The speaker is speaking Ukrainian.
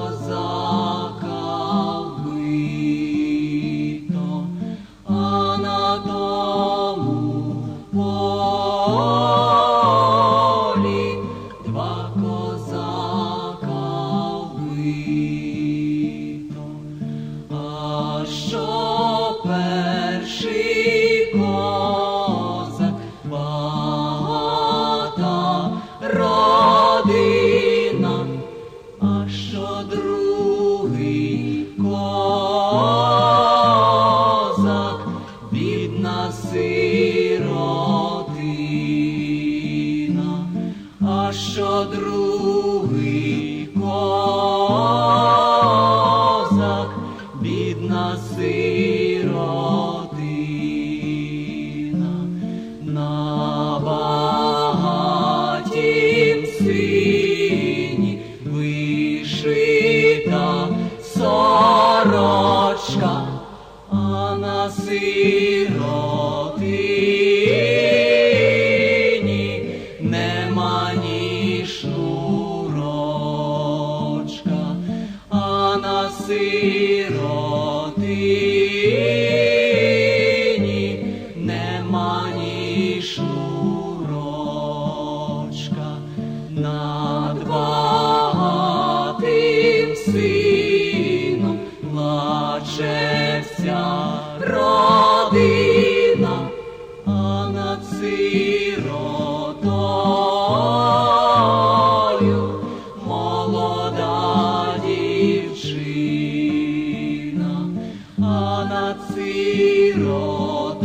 Hosanna. Що другий козак, бідна сиротина, на багатім сині вишита сорочка, а на сиротині сиротині нема ні шнурочка, над багатим сином плаче вся. Σιρωτά